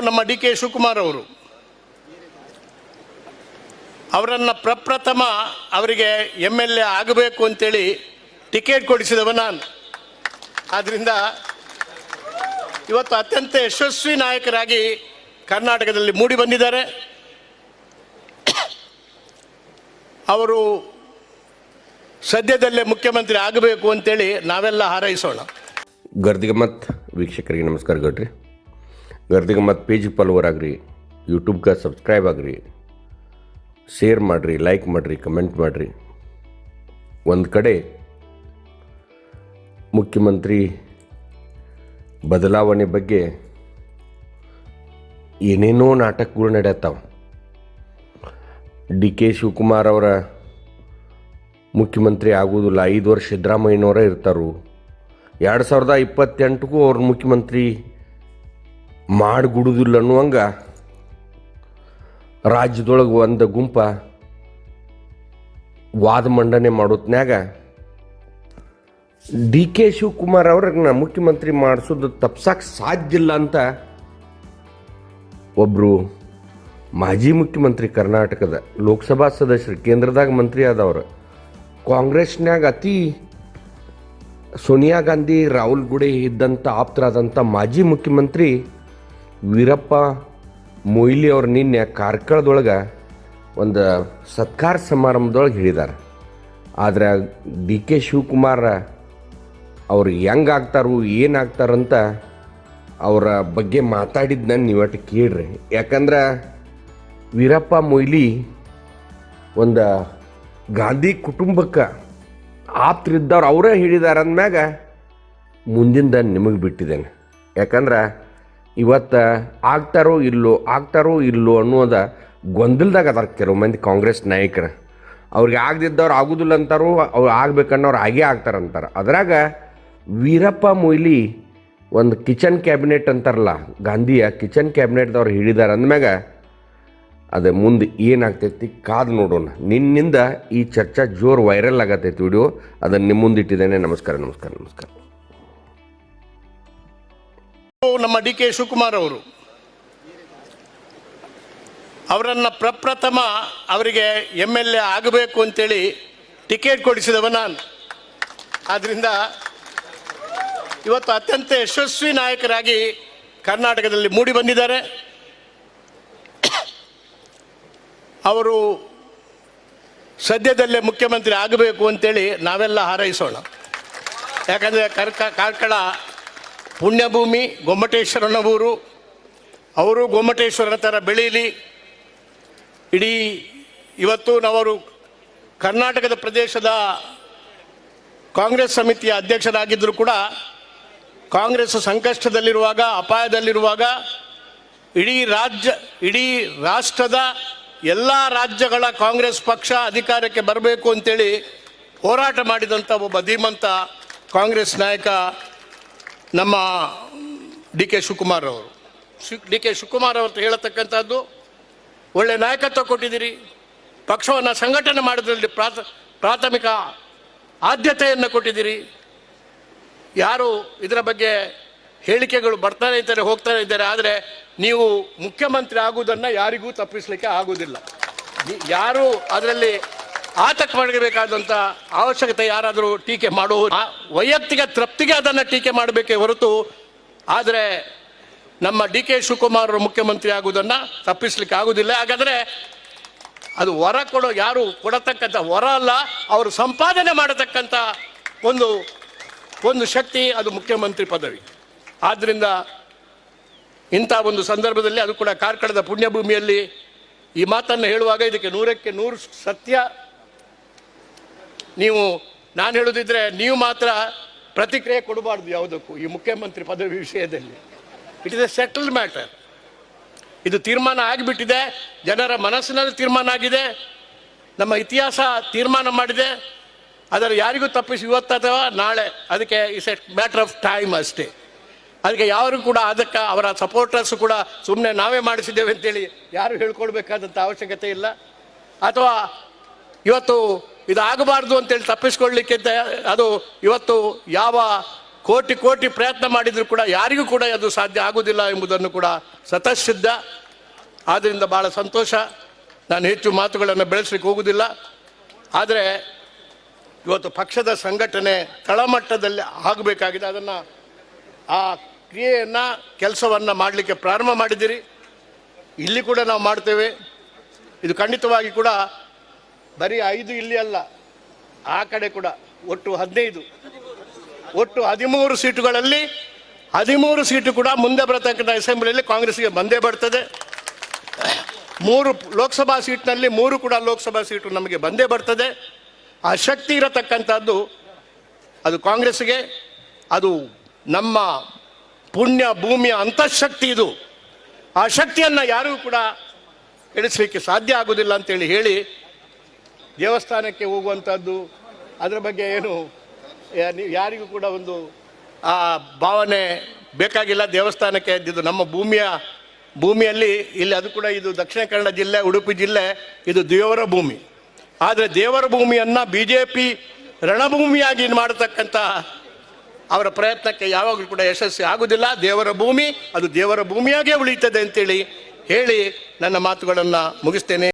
ನಮ್ಮ D K Shivakumar ಅವರು. ಅವರನ್ನು ಪ್ರಪ್ರಥಮ ಅವರಿಗೆ ಎಂ ಎಲ್ ಎ ಆಗಬೇಕು ಅಂತೇಳಿ ಟಿಕೆಟ್ ಕೊಡಿಸಿದವ ನಾನು. ಆದ್ದರಿಂದ ಇವತ್ತು ಅತ್ಯಂತ ಯಶಸ್ವಿ ನಾಯಕರಾಗಿ ಕರ್ನಾಟಕದಲ್ಲಿ ಮೂಡಿ ಬಂದಿದ್ದಾರೆ. ಅವರು ಸದ್ಯದಲ್ಲೇ ಮುಖ್ಯಮಂತ್ರಿ ಆಗಬೇಕು ಅಂತೇಳಿ ನಾವೆಲ್ಲ ಹಾರೈಸೋಣ. ಗರ್ದಿಗಮ್ಮತ್ ವೀಕ್ಷಕರಿಗೆ ನಮಸ್ಕಾರ ಗಡ್ರಿ ಮತ್ತು ಪೇಜ್ ಫಾಲೋವರ್ ಆಗ್ರಿ ಯೂಟ್ಯೂಬ್ಗೆ ಸಬ್ಸ್ಕ್ರೈಬ್ ಆಗ್ರಿ ಶೇರ್ ಮಾಡಿರಿ ಲೈಕ್ ಮಾಡಿರಿ ಕಮೆಂಟ್ ಮಾಡಿರಿ. ಒಂದು ಕಡೆ ಮುಖ್ಯಮಂತ್ರಿ ಬದಲಾವಣೆ ಬಗ್ಗೆ ಏನೇನೋ ನಾಟಕಗಳು ನಡೆಯತ್ತಾವ ಡಿ ಕೆ ಶಿವಕುಮಾರ್ ಅವರ ಮುಖ್ಯಮಂತ್ರಿ ಆಗೋದಿಲ್ಲ ಐದು ವರ್ಷ ಸಿದ್ದರಾಮಯ್ಯನವರೇ ಇರ್ತಾರು. ಎರಡು ಸಾವಿರದ ಇಪ್ಪತ್ತೆಂಟಕ್ಕೂ ಅವ್ರ ಮುಖ್ಯಮಂತ್ರಿ ಮಾಡಿಗುಡುದಿಲ್ಲ ಅನ್ನುವಂಗ ರಾಜ್ಯದೊಳಗೆ ಒಂದು ಗುಂಪ ವಾದ ಮಂಡನೆ ಮಾಡೋತ್ನಾಗ ಡಿ ಕೆ ಶಿವಕುಮಾರ್ ಅವ್ರನ್ನ ಮುಖ್ಯಮಂತ್ರಿ ಮಾಡಿಸೋದು ತಪ್ಸಕ್ಕೆ ಸಾಧ್ಯ ಇಲ್ಲ ಅಂತ ಒಬ್ಬರು ಮಾಜಿ ಮುಖ್ಯಮಂತ್ರಿ ಕರ್ನಾಟಕದ ಲೋಕಸಭಾ ಸದಸ್ಯರು, ಕೇಂದ್ರದಾಗ ಮಂತ್ರಿ ಆದವರು. ಕಾಂಗ್ರೆಸ್ನಾಗ ಅತಿ ಸೋನಿಯಾ ಗಾಂಧಿ, ರಾಹುಲ್ ಗುಡೆ ಇದ್ದಂಥ ಆಪ್ತರಾದಂಥ ಮಾಜಿ ಮುಖ್ಯಮಂತ್ರಿ ವೀರಪ್ಪ ಮೊಯ್ಲಿ ಅವ್ರು ನಿನ್ನೆ ಕಾರ್ಕಳದೊಳಗೆ ಒಂದು ಸತ್ಕಾರ ಸಮಾರಂಭದೊಳಗೆ ಹೇಳಿದ್ದಾರೆ ಆದರೆ ಡಿ ಕೆ ಶಿವಕುಮಾರ ಅವ್ರು ಹೆಂಗೆ ಆಗ್ತಾರು, ಏನು ಆಗ್ತಾರಂತ ಅವರ ಬಗ್ಗೆ ಮಾತಾಡಿದ್ನ ನೀವಟ್ಟು ಕೇಳ್ರಿ. ಯಾಕಂದ್ರೆ ವೀರಪ್ಪ ಮೊಯ್ಲಿ ಒಂದು ಗಾಂಧಿ ಕುಟುಂಬಕ್ಕೆ ಆಪ್ತರಿದ್ದವ್ರು ಅವರೇ ಹೇಳಿದ್ದಾರೆ ಅಂದಮ್ಯಾಗ ಮುಂದಿಂದ ನಿಮಗೆ ಬಿಟ್ಟಿದ್ದೇನೆ. ಯಾಕಂದ್ರೆ ಇವತ್ತು ಆಗ್ತಾರೋ ಇಲ್ಲೋ ಆಗ್ತಾರೋ ಇಲ್ಲೋ ಅನ್ನೋದ ಗೊಂದಲದಾಗ ಅದಾರ ಕೆಲವು ಮಂದಿ ಕಾಂಗ್ರೆಸ್ ನಾಯಕರು. ಅವ್ರಿಗೆ ಆಗದಿದ್ದವ್ರು ಆಗೋದಿಲ್ಲ ಅಂತಾರೋ, ಅವ್ರು ಆಗ್ಬೇಕನ್ನೋರು ಆಗೇ ಆಗ್ತಾರಂತಾರೆ ಅದ್ರಾಗ ವೀರಪ್ಪ ಮೊಯ್ಲಿ ಒಂದು ಕಿಚನ್ ಕ್ಯಾಬಿನೆಟ್ ಅಂತಾರಲ್ಲ, ಗಾಂಧಿಯ ಕಿಚನ್ ಕ್ಯಾಬಿನೆಟ್ದವ್ರು ಹೇಳಿದಾರೆ ಅಂದಮ್ಯಾಗ, ಅದು ಮುಂದೆ ಏನಾಗ್ತೈತಿ ಕಾದು ನೋಡೋಣ. ನಿನ್ನಿಂದ ಈ ಚರ್ಚಾ ಜೋರು ವೈರಲ್ ಆಗತ್ತೈತಿ ವಿಡಿಯೋ. ಅದನ್ನು ನಿಮ್ಮ ಮುಂದೆ ಇಟ್ಟಿದ್ದೇನೆ ನಮಸ್ಕಾರ ನಮಸ್ಕಾರ ನಮಸ್ಕಾರ. ನಮ್ಮ ಡಿ ಕೆ ಶಿವಕುಮಾರ್ ಅವರು. ಅವರನ್ನು ಪ್ರಪ್ರಥಮ ಅವರಿಗೆ ಎಂ ಎಲ್ ಎ ಆಗಬೇಕು ಅಂತೇಳಿ ಟಿಕೆಟ್ ಕೊಡಿಸಿದವ ನಾನು. ಆದ್ದರಿಂದ ಇವತ್ತು ಅತ್ಯಂತ ಯಶಸ್ವಿ ನಾಯಕರಾಗಿ ಕರ್ನಾಟಕದಲ್ಲಿ ಮೂಡಿ ಬಂದಿದ್ದಾರೆ. ಅವರು ಸದ್ಯದಲ್ಲೇ ಮುಖ್ಯಮಂತ್ರಿ ಆಗಬೇಕು ಅಂತೇಳಿ ನಾವೆಲ್ಲ ಹಾರೈಸೋಣ. ಯಾಕಂದರೆ ಕರ್ಕ, ಕಾರ್ಕಳ ಪುಣ್ಯಭೂಮಿ ಗೊಮ್ಮಟೇಶ್ವರನ ಊರು. ಅವರು ಗೊಮ್ಮಟೇಶ್ವರನ ಥರ ಬೆಳೀಲಿ ಇಡೀ ಇವತ್ತು ನಾವರು ಕರ್ನಾಟಕದ ಪ್ರದೇಶದ ಕಾಂಗ್ರೆಸ್ ಸಮಿತಿಯ ಅಧ್ಯಕ್ಷರಾಗಿದ್ದರೂ ಕೂಡ ಕಾಂಗ್ರೆಸ್ ಸಂಕಷ್ಟದಲ್ಲಿರುವಾಗ, ಅಪಾಯದಲ್ಲಿರುವಾಗ ಇಡೀ ರಾಜ್ಯ, ಇಡೀ ರಾಷ್ಟ್ರದ ಎಲ್ಲ ರಾಜ್ಯಗಳ ಕಾಂಗ್ರೆಸ್ ಪಕ್ಷ ಅಧಿಕಾರಕ್ಕೆ ಬರಬೇಕು ಅಂತೇಳಿ ಹೋರಾಟ ಮಾಡಿದಂಥ ಒಬ್ಬ ಧೀಮಂತ ಕಾಂಗ್ರೆಸ್ ನಾಯಕ ನಮ್ಮ ಡಿ ಕೆ ಶಿವಕುಮಾರ್ ಅವರು. ಡಿ ಕೆ ಶಿವಕುಮಾರ್ ಅವರು ಹೇಳತಕ್ಕಂಥದ್ದು, ಒಳ್ಳೆ ನಾಯಕತ್ವ ಕೊಟ್ಟಿದ್ದೀರಿ. ಪಕ್ಷವನ್ನು ಸಂಘಟನೆ ಮಾಡೋದ್ರಲ್ಲಿ ಪ್ರಾಥ, ಪ್ರಾಥಮಿಕ ಆದ್ಯತೆಯನ್ನು ಕೊಟ್ಟಿದ್ದೀರಿ. ಯಾರು ಇದರ ಬಗ್ಗೆ ಹೇಳಿಕೆಗಳು ಬರ್ತಾನೆ ಇದ್ದಾರೆ, ಹೋಗ್ತಾನೆ ಇದ್ದಾರೆ, ಆದರೆ ನೀವು ಮುಖ್ಯಮಂತ್ರಿ ಆಗುವುದನ್ನು ಯಾರಿಗೂ ತಪ್ಪಿಸಲಿಕ್ಕೆ ಆಗುವುದಿಲ್ಲ. ಯಾರು ಅದರಲ್ಲಿ ಆತಂಕ ಮಾಡಬೇಕಾದಂಥ ಅವಶ್ಯಕತೆ ಯಾರಾದರೂ ಟೀಕೆ ಮಾಡುವ ಆ ವೈಯಕ್ತಿಕ ತೃಪ್ತಿಗೆ ಅದನ್ನು ಟೀಕೆ ಮಾಡಬೇಕೇ ಹೊರತು, ಆದರೆ ನಮ್ಮ ಡಿ ಕೆ ಶಿವಕುಮಾರ್ ಮುಖ್ಯಮಂತ್ರಿ ಆಗುವುದನ್ನು ತಪ್ಪಿಸ್ಲಿಕ್ಕೆ ಆಗುವುದಿಲ್ಲ ಹಾಗಾದರೆ ಅದು ವರ ಕೊಡೋ ಯಾರು ಕೊಡತಕ್ಕಂಥ ವರ ಅಲ್ಲ, ಅವರು ಸಂಪಾದನೆ ಮಾಡತಕ್ಕಂಥ ಒಂದು ಒಂದು ಶಕ್ತಿ ಅದು ಮುಖ್ಯಮಂತ್ರಿ ಪದವಿ. ಆದ್ದರಿಂದ ಇಂಥ ಒಂದು ಸಂದರ್ಭದಲ್ಲಿ ಅದು ಕೂಡ ಕಾರ್ಕಳದ ಪುಣ್ಯಭೂಮಿಯಲ್ಲಿ ಈ ಮಾತನ್ನು ಹೇಳುವಾಗ ಇದಕ್ಕೆ ನೂರಕ್ಕೆ ನೂರು ಸತ್ಯ ನೀವು, ನಾನು ಹೇಳೋದಿದ್ರೆ ನೀವು ಮಾತ್ರ ಪ್ರತಿಕ್ರಿಯೆ ಕೊಡಬಾರ್ದು ಯಾವುದಕ್ಕೂ ಈ ಮುಖ್ಯಮಂತ್ರಿ ಪದವಿ ವಿಷಯದಲ್ಲಿ. It is a settled matter ಇದು ತೀರ್ಮಾನ ಆಗಿಬಿಟ್ಟಿದೆ, ಜನರ ಮನಸ್ಸಿನಲ್ಲಿ ತೀರ್ಮಾನ ಆಗಿದೆ, ನಮ್ಮ ಇತಿಹಾಸ ತೀರ್ಮಾನ ಮಾಡಿದೆ ಅದರ ಯಾರಿಗೂ ತಪ್ಪಿಸಿ ಇವತ್ತು ಅಥವಾ ನಾಳೆ, ಅದಕ್ಕೆ is a matter of time ಅಷ್ಟೇ. ಅದಕ್ಕೆ ಯಾರು ಕೂಡ ಅದಕ್ಕೆ ಅವರ ಸಪೋರ್ಟರ್ಸ್ ಕೂಡ ಸುಮ್ಮನೆ ನಾವೇ ಮಾಡಿಸಿದ್ದೇವೆ ಅಂತೇಳಿ ಯಾರು ಹೇಳ್ಕೊಳ್ಬೇಕಾದಂಥ ಅವಶ್ಯಕತೆ ಇಲ್ಲ. ಅಥವಾ ಇವತ್ತು ಇದು ಆಗಬಾರ್ದು ಅಂತೇಳಿ ತಪ್ಪಿಸ್ಕೊಳ್ಳಿಕ್ಕೆ ಅದು ಇವತ್ತು ಯಾವ ಕೋಟಿ ಕೋಟಿ ಪ್ರಯತ್ನ ಮಾಡಿದರೂ ಕೂಡ ಯಾರಿಗೂ ಕೂಡ ಅದು ಸಾಧ್ಯ ಆಗುವುದಿಲ್ಲ ಎಂಬುದನ್ನು ಕೂಡ ಸತಸಿದ್ಧ ಆದ್ದರಿಂದ ಭಾಳ ಸಂತೋಷ. ನಾನು ಹೆಚ್ಚು ಮಾತುಗಳನ್ನು ಬೆಳೆಸಲಿಕ್ಕೆ ಹೋಗುವುದಿಲ್ಲ. ಆದರೆ ಇವತ್ತು ಪಕ್ಷದ ಸಂಘಟನೆ ತಳಮಟ್ಟದಲ್ಲಿ ಆಗಬೇಕಾಗಿದೆ. ಅದನ್ನು ಆ ಕ್ರಿಯೆಯನ್ನು, ಕೆಲಸವನ್ನು ಮಾಡಲಿಕ್ಕೆ ಪ್ರಾರಂಭ ಮಾಡಿದ್ದೀರಿ. ಇಲ್ಲಿ ಕೂಡ ನಾವು ಮಾಡ್ತೇವೆ. ಇದು ಖಂಡಿತವಾಗಿ ಕೂಡ ಬರೀ ಐದು ಇಲ್ಲಿ ಅಲ್ಲ, ಆ ಕಡೆ ಕೂಡ ಒಟ್ಟು ಹದಿನೈದು. ಒಟ್ಟು ಹದಿಮೂರು ಸೀಟುಗಳಲ್ಲಿ ಹದಿಮೂರು ಸೀಟು ಕೂಡ ಮುಂದೆ ಬರತಕ್ಕಂಥ ಅಸೆಂಬ್ಲಿಯಲ್ಲಿ ಕಾಂಗ್ರೆಸ್ಗೆ ಬಂದೇ ಬರ್ತದೆ. ಮೂರು ಲೋಕಸಭಾ ಸೀಟ್ನಲ್ಲಿ ಮೂರು ಕೂಡ ಲೋಕಸಭಾ ಸೀಟು ನಮಗೆ ಬಂದೇ ಬರ್ತದೆ. ಆ ಶಕ್ತಿ ಇರತಕ್ಕಂಥದ್ದು ಅದು ಕಾಂಗ್ರೆಸ್ಗೆ ಅದು ನಮ್ಮ ಪುಣ್ಯ ಭೂಮಿಯ ಅಂತಃಶಕ್ತಿ ಇದು. ಆ ಶಕ್ತಿಯನ್ನು ಯಾರಿಗೂ ಕೂಡ ಇಳಿಸಲಿಕ್ಕೆ ಸಾಧ್ಯ ಆಗೋದಿಲ್ಲ ಅಂತೇಳಿ ಹೇಳಿ ದೇವಸ್ಥಾನಕ್ಕೆ ಹೋಗುವಂಥದ್ದು, ಅದರ ಬಗ್ಗೆ ಏನು ಯಾರಿಗೂ ಕೂಡ ಒಂದು ಆ ಭಾವನೆ ಬೇಕಾಗಿಲ್ಲ ದೇವಸ್ಥಾನಕ್ಕೆ. ಇದು ನಮ್ಮ ಭೂಮಿಯ, ಭೂಮಿಯಲ್ಲಿ ಇಲ್ಲಿ ಅದು ಕೂಡ ಇದು ದಕ್ಷಿಣ ಕನ್ನಡ ಜಿಲ್ಲೆ, ಉಡುಪಿ ಜಿಲ್ಲೆ, ಇದು ದೇವರ ಭೂಮಿ. ಆದರೆ ದೇವರ ಭೂಮಿಯನ್ನು ಬಿ ಜೆ ಪಿ ರಣಭೂಮಿಯಾಗಿ ಮಾಡತಕ್ಕಂಥ ಅವರ ಪ್ರಯತ್ನಕ್ಕೆ ಯಾವಾಗಲೂ ಕೂಡ ಯಶಸ್ವಿ ಆಗುವುದಿಲ್ಲ ದೇವರ ಭೂಮಿ, ಅದು ದೇವರ ಭೂಮಿಯಾಗೇ ಉಳಿಯುತ್ತದೆ ಅಂತೇಳಿ ಹೇಳಿ ನನ್ನ ಮಾತುಗಳನ್ನು ಮುಗಿಸ್ತೇನೆ.